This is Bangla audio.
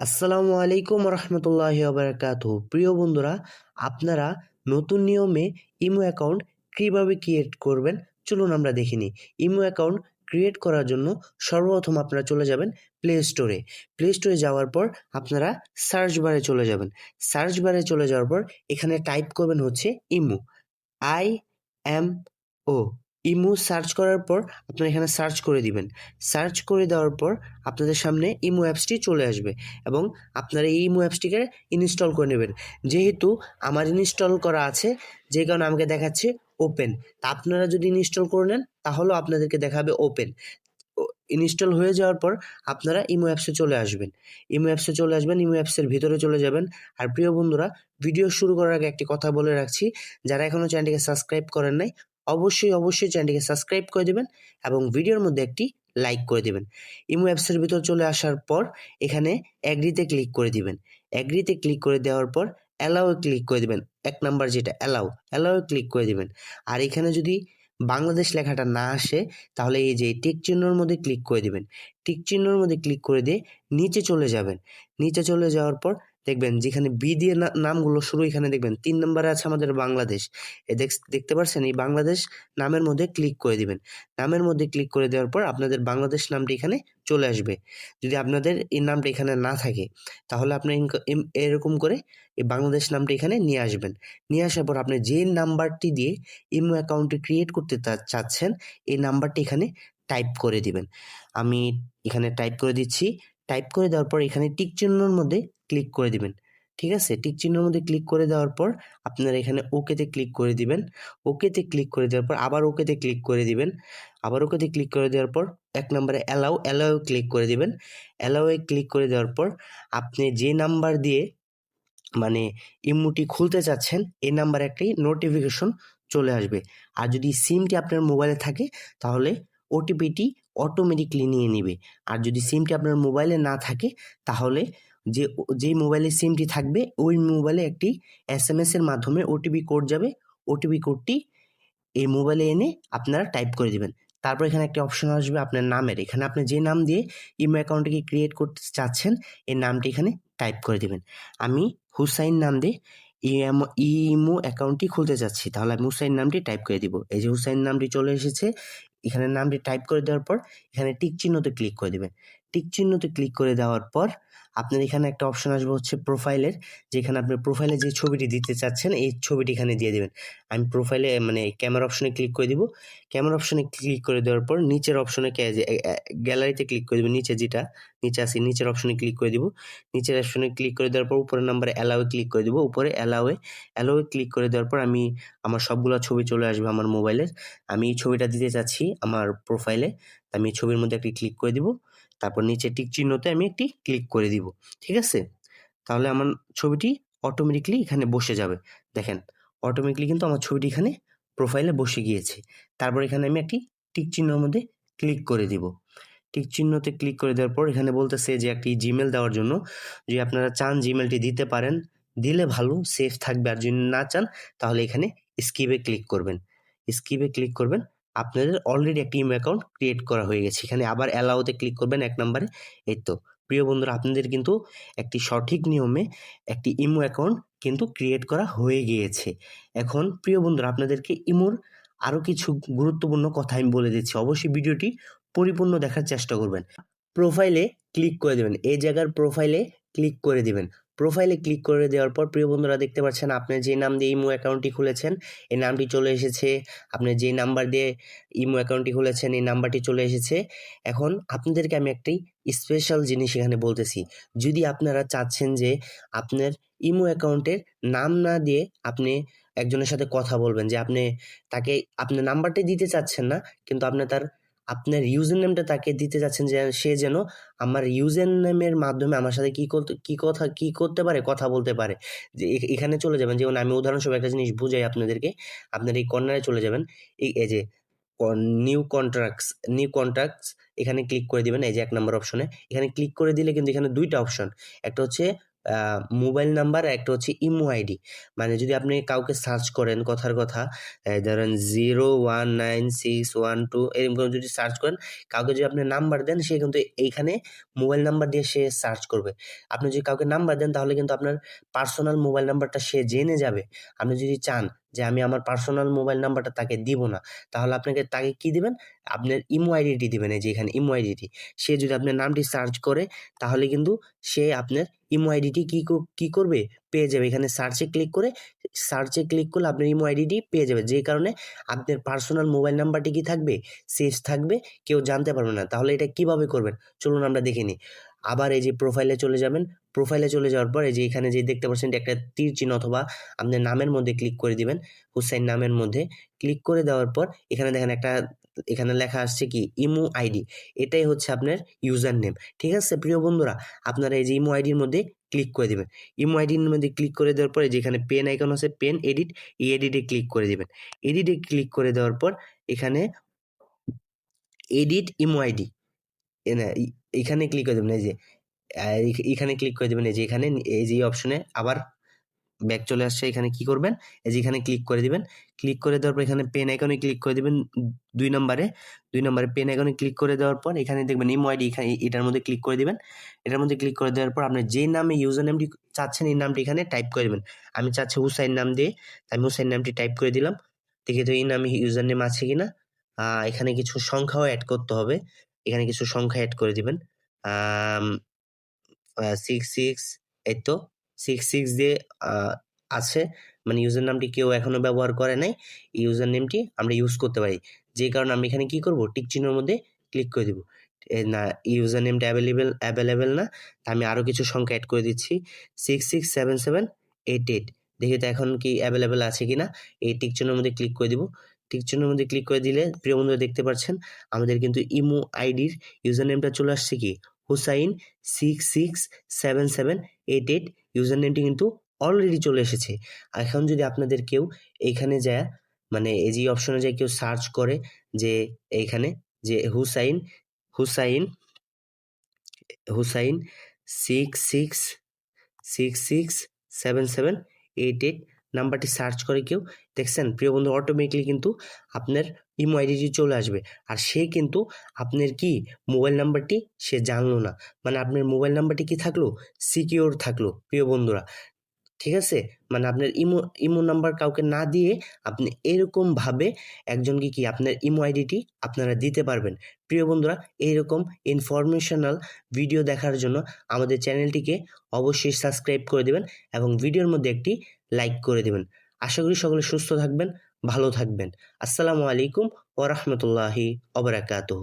আসসালামু আলাইকুম রহমতুল্লাহ বারকাত প্রিয় বন্ধুরা, আপনারা নতুন নিয়মে ইমো অ্যাকাউন্ট কীভাবে ক্রিয়েট করবেন? চলুন আমরা দেখে নিই। ইমো অ্যাকাউন্ট ক্রিয়েট করার জন্য সর্বপ্রথম আপনারা চলে যাবেন প্লে স্টোরে প্লে স্টোরে যাওয়ার পর আপনারা সার্চ বারে চলে যাবেন। সার্চ বারে চলে যাওয়ার পর এখানে টাইপ করবেন হচ্ছে Imo I M O Imo search করার পর আপনারা এখানে সার্চ করে দিবেন। সার্চ করে দেওয়ার পর আপনাদের সামনে ইমো অ্যাপসটি চলে আসবে এবং আপনারা এই ইমো অ্যাপসটিকে ইনস্টল করে নেবেন। যেহেতু আমার ইনস্টল করা আছে, যে কারণে আমাকে দেখাচ্ছে ওপেন। তা আপনারা যদি ইনস্টল করে নেন, তাহলেও আপনাদেরকে দেখাবে ওপেন। ইনস্টল হয়ে যাওয়ার পর আপনারা ইমো অ্যাপসে চলে আসবেন। ইমো অ্যাপসে চলে আসবেন, ইমো অ্যাপসের ভিতরে চলে যাবেন। আর প্রিয় বন্ধুরা, ভিডিও শুরু করার আগে একটি কথা বলে রাখছি, যারা এখনও চ্যানেলটিকে সাবস্ক্রাইব করেন নাই অবশ্যই অবশ্যই চ্যানেলটিকে সাবস্ক্রাইব করে দেবেন এবং ভিডিওর মধ্যে একটি লাইক করে দেবেন। ইমো অ্যাপসের ভিতর চলে আসার পর এখানে অ্যাগ্রিতে ক্লিক করে দিবেন। অ্যাগ্রিতে ক্লিক করে দেওয়ার পর অ্যালাওয়ে ক্লিক করে দিবেন। এক নাম্বার যেটা অ্যালাও অ্যালাওয়ে ক্লিক করে দিবেন। আর এখানে যদি বাংলাদেশ লেখাটা না আসে, তাহলে এই যে টিক চিহ্নর মধ্যে ক্লিক করে দিবেন। টিক চিহ্নর মধ্যে ক্লিক করে দিয়ে নিচে চলে যাবেন। নিচে চলে যাওয়ার পর দেখবেন যেখানে বি দিয়ে নামগুলো শুরু এখানে দেখবেন, তিন নম্বরে আছে আমাদের বাংলাদেশ। এ দেখ- দেখতে পাচ্ছেন এই বাংলাদেশ নামের মধ্যে ক্লিক করে দিবেন। নামের মধ্যে ক্লিক করে দেওয়ার পর আপনাদের বাংলাদেশ নামটি এখানে চলে আসবে। যদি আপনাদের এই নামটা এখানে না থাকে, তাহলে আপনি এরকম করে এই বাংলাদেশ নামটি এখানে নিয়ে আসবেন। নিয়ে আসার পর আপনি যে নাম্বারটি দিয়ে ইমো অ্যাকাউন্টটি ক্রিয়েট করতে চাচ্ছেন, এই নাম্বারটি এখানে টাইপ করে দিবেন। আমি এখানে টাইপ করে দিচ্ছি। টাইপ করে দেওয়ার পর এখানে টিক চিহ্নর মধ্যে ক্লিক করে দিবেন। ঠিক আছে? টিক চিহ্নের মধ্যে ক্লিক করে দেওয়ার পর আপনারা এখানে ওকেতে ক্লিক করে দিবেন। ওকেতে ক্লিক করে দেওয়ার পর আবার ওকেতে ক্লিক করে দিবেন। আবার ওকেতে ক্লিক করে দেওয়ার পর এক নম্বরে অ্যালাউ অ্যালাউ ক্লিক করে দিবেন। অ্যালাউয়ে ক্লিক করে দেওয়ার পর আপনি যে নাম্বার দিয়ে মানে ইমুটি খুলতে চাচ্ছেন এই নাম্বারে একটি নোটিফিকেশন চলে আসবে। আর যদি সিমটি আপনার মোবাইলে থাকে, তাহলে ওটিপিটি অটোমেটিকলি নিয়ে নেবে। আর যদি সিমটি আপনার মোবাইলে না থাকে তাহলে যে যেই মোবাইলে সিমটি থাকবে ওই মোবাইলে একটি এস এম এস এর মাধ্যমে ওটিপি কোড যাবে। ওটিপি কোডটি এই মোবাইলে এনে আপনারা টাইপ করে দিবেন। তারপর এখানে একটা অপশন আসবে আপনার নামের। এখানে আপনি যে নাম দিয়ে ইমো অ্যাকাউন্টটিকে ক্রিয়েট করতে চাচ্ছেন এই নামটি এখানে টাইপ করে দেবেন। আমি হুসাইন নাম দিয়ে ইএম ইমো অ্যাকাউন্টটি খুলতে চাচ্ছি তাহলে আমি হুসাইন নামটি টাইপ করে দিব। এই যে হুসাইন নামটি চলে এসেছে এখানে নামটি টাইপ করে দেওয়ার পর এখানে টিক চিহ্নতে ক্লিক করে দিবেন। টিক চিহ্নতে ক্লিক করে দেওয়ার পর আপনার এখানে একটা অপশন আসবে হচ্ছে প্রোফাইলের যেখানে আপনি প্রোফাইলে যে ছবিটি দিতে চাচ্ছেন, এই ছবিটি এখানে দিয়ে দেবেন। আমি প্রোফাইলে মানে ক্যামেরা অপশনে ক্লিক করে দিব। ক্যামেরা অপশনে ক্লিক করে দেওয়ার পর নিচের অপশনে গ্যালারিতে ক্লিক করে দিব, নিচে যেটা, নিচে আছে, নিচের অপশনে ক্লিক করে দিব। নিচের অপশনে ক্লিক করে দেওয়ার পর উপরের নাম্বারে অ্যালাওয়ে ক্লিক করে দিব। উপরে অ্যালাওয়ে অ্যালাওয়ে ক্লিক করে দেওয়ার পর আমি, আমার সবগুলো ছবি চলে আসবে আমার মোবাইলের আমি এই ছবিটা দিতে চাচ্ছি আমার প্রোফাইলে আমি ছবির মধ্যে একটি ক্লিক করে দিব। তারপর নিচে টিক চিহ্নতে আমি একটি ক্লিক করে দিব, ঠিক আছে? তাহলে আমার ছবিটি অটোমেটিকলি এখানে বসে যাবে। দেখেন অটোমেটিকলি কিন্তু আমার ছবিটি এখানে প্রোফাইলে বসে গিয়েছে। তারপর এখানে আমি একটি টিক চিহ্নর মধ্যে ক্লিক করে দিব। টিক চিহ্নতে ক্লিক করে দেওয়ার পর এখানে বলতেছে যে একটি জিমেল দেওয়ার জন্য যদি আপনারা চান জিমেলটি দিতে পারেন, দিলে ভালো সেফ থাকবে। আর যদি না চান, তাহলে এখানে স্কিপে ক্লিক করবেন। স্কিপে ক্লিক করবেন আপনাদের অলরেডি একটি ইমেল অ্যাকাউন্ট ক্রিয়েট করা হয়ে গেছে। এখানে আবার অ্যালাউতে ক্লিক করবেন এক নম্বরে এই তো, প্রিয় বন্ধুরা, আপনাদের কিন্তু একটি সঠিক নিয়মে একটি ইমো অ্যাকাউন্ট কিন্তু ক্রিয়েট করা হয়ে গিয়েছে। এখন, প্রিয় বন্ধুরা, আপনাদেরকে ইমোর আরও কিছু গুরুত্বপূর্ণ কথা আমি বলে দিচ্ছি। অবশ্যই ভিডিওটি পরিপূর্ণ দেখার চেষ্টা করবেন। প্রোফাইলে ক্লিক করে দেবেন। এই জায়গার প্রোফাইলে ক্লিক করে দিবেন। প্রোফাইলে ক্লিক করে দেওয়ার পর, প্রিয় বন্ধুরা দেখতে পাচ্ছেন আপনি যে নাম দিয়ে ইমো অ্যাকাউন্টটি খুলেছেন, এই নামটি চলে এসেছে। আপনি যে নাম্বার দিয়ে ইমো অ্যাকাউন্টটি খুলেছেন, এই নাম্বারটি চলে এসেছে। এখন আপনাদেরকে আমি একটি স্পেশাল জিনিস এখানে বলতেছি। যদি আপনারা চাচ্ছেন যে আপনার ইমো অ্যাকাউন্টের নাম না দিয়ে আপনি একজনের সাথে কথা বলবেন, যে আপনি তাকে আপনার নাম্বারটি দিতে চাচ্ছেন না, কিন্তু আপনি তার আপনার ইউজার নেমটা তাকে দিতে চাচ্ছেন যে সে যেন আমার ইউজার নেমের মাধ্যমে আমার সাথে কী করতে, কী কথা, কী করতে পারে, কথা বলতে পারে। যে এখানে চলে যাবেন, যেমন আমি উদাহরণস্বরূপ একটা জিনিস বুঝাই আপনাদেরকে। আপনার এই কর্নারে চলে যাবেন, এই যে নিউ কন্ট্রাক্টস নিউ কন্ট্রাক্টস এখানে ক্লিক করে দিবেন, এই যে এক নম্বর অপশনে এখানে ক্লিক করে দিলে কিন্তু এখানে দুইটা অপশন একটা হচ্ছে মোবাইল নাম্বার একটা হচ্ছে ইমো আইডি। মানে যদি আপনি কাউকে সার্চ করেন কথার কথা ধরেন zero one nine six one two, এরকম যদি সার্চ করেন, কাউকে যদি আপনি নাম্বার দেন, সে কিন্তু এইখানে মোবাইল নাম্বার দিয়ে সে সার্চ করবে। আপনি যদি কাউকে নাম্বার দেন, তাহলে কিন্তু আপনার পার্সোনাল মোবাইল নাম্বারটা সে জেনে যাবে। আপনি যদি চান যে আমি আমার পার্সোনাল মোবাইল নাম্বারটা তাকে দিব না। তাহলে আপনাকে তাকে কি দিবেন? আপনার ইমো আইডিটি দিবেন, এই যে এখানে ইমো আইডিটি সে যদি আপনার নামটি সার্চ করে, তাহলে কিন্তু সে আপনার ইমো আইডিটি কী কী করবে? পেয়ে যাবে। এখানে সার্চে ক্লিক করে সার্চে ক্লিক করলে আপনার ইমো আইডিটি পেয়ে যাবে। যে কারণে আপনার পার্সোনাল মোবাইল নাম্বারটি কি থাকবে? সেভ থাকবে, কেউ জানতে পারবে না। তাহলে এটা কীভাবে করবেন? চলুন আমরা দেখে নিই। আবার এই যে প্রোফাইলে চলে যাবেন প্রোফাইলে চলে যাওয়ার পর এই যে এখানে যে দেখতে পাচ্ছেন একটা তীর চিহ্ন অথবা আপনার নামের মধ্যে ক্লিক করে দিবেন, হুসাইন নামের মধ্যে ক্লিক করে দেওয়ার পর এখানে দেখেন একটা, এখানে লেখা আসছে কি, ইমো আইডি। এটাই হচ্ছে আপনার ইউজার নেম ঠিক আছে, প্রিয় বন্ধুরা, আপনারা এই যে ইমো আইডির মধ্যে ক্লিক করে দেবেন। ইমো আইডির মধ্যে ক্লিক করে দেওয়ার পরে যেখানে পেন আইকন আছে পেন এডিট এই এডিটে ক্লিক করে দেবেন। এডিটে ক্লিক করে দেওয়ার পর এখানে এডিট ইমো আইডি। এখানে ক্লিক করে দেবেন, এই যে এখানে ক্লিক করে দেবেন, এই যে, এখানে, এই যে অপশনে আবার ব্যাক চলে আসছে, এখানে কি করবেন? এই যে, এখানে ক্লিক করে দিবেন ক্লিক করে দেওয়ার পর এখানে পেন আইকনে ক্লিক করে দিবেন, দুই নম্বরে দুই নম্বরে পেন আইকনে ক্লিক করে দেওয়ার পর এখানে দেখবেন ইমো আইডি এখানে এটার মধ্যে ক্লিক করে দিবেন, এটার মধ্যে ক্লিক করে দেওয়ার পর আপনি যে নামে ইউজার নেমটি চাচ্ছেন, এই নামটি এখানে টাইপ করে দেবেন। আমি চাচ্ছি হুসাইন নাম দিয়ে আমি হুসাইন নামটি টাইপ করে দিলাম, দেখে তো এই নামে ইউজার নেম আছে কি না এখানে কিছু সংখ্যাও অ্যাড করতে হবে। এখানে কিছু সংখ্যা অ্যাড করে দিবেন। সিক্স সিক্স এই তো সিক্স সিক্স দিয়ে আছে। মানে ইউজার নামটি কেউ এখনও ব্যবহার করে নাই। ইউজার নেমটি আমরা ইউজ করতে পারি। যে কারণে আমি এখানে কি করব? টিক চিহ্নের মধ্যে ক্লিক করে দেবো। না ইউজার নেমটা অ্যাভেলেবেল অ্যাভেলেবেল না। আমি আরও কিছু সংখ্যা অ্যাড করে দিচ্ছি। Six six seven seven eight eight দেখি তো এখন কি অ্যাভেলেবেল আছে কি না এই টিক চিহ্নের মধ্যে ক্লিক করে দিব। টিক চিহ্নের মধ্যে ক্লিক করে দিলে প্রিয় বন্ধুরা দেখতে পাচ্ছেন, আমাদের কিন্তু ইমো আইডির ইউজার নেমটা চলে আসছে কি? Hussain six six seven seven eight eight user নেমটি কিন্তু অলরেডি চলে এসেছে। এখন যদি আপনাদের কেউ এইখানে যায় মানে এই যে অপশনে যায় কেউ সার্চ করে যে এইখানে যে Hussain Hussain Hussain six six six six seven seven eight eight নাম্বারটি সার্চ করে কেউ, দেখছেন? প্রিয় বন্ধু অটোমেটিকলি কিন্তু আপনার ইমো আইডিটি চলে আসবে। আর সে কিন্তু আপনার কি? মোবাইল নাম্বারটি সে জানলো না। মানে আপনার মোবাইল নাম্বারটি কি থাকল? সিকিওর থাকল। প্রিয় বন্ধুরা ঠিক আছে? মানে আপনার ইমো ইমো নাম্বার কাউকে না দিয়ে আপনি এরকমভাবে একজনকে কি আপনার ইমো আইডিটি আপনারা দিতে পারবেন। প্রিয় বন্ধুরা, এইরকম ইনফরমেশনাল ভিডিও দেখার জন্য আমাদের চ্যানেলটিকে অবশ্যই সাবস্ক্রাইব করে দেবেন এবং ভিডিওর মধ্যে একটি লাইক করে দেবেন। আশা করি সকলে সুস্থ থাকবেন, ভালো থাকবেন। আসসালামু আলাইকুম ওরহমতুল্লাহি অবরাকাতহ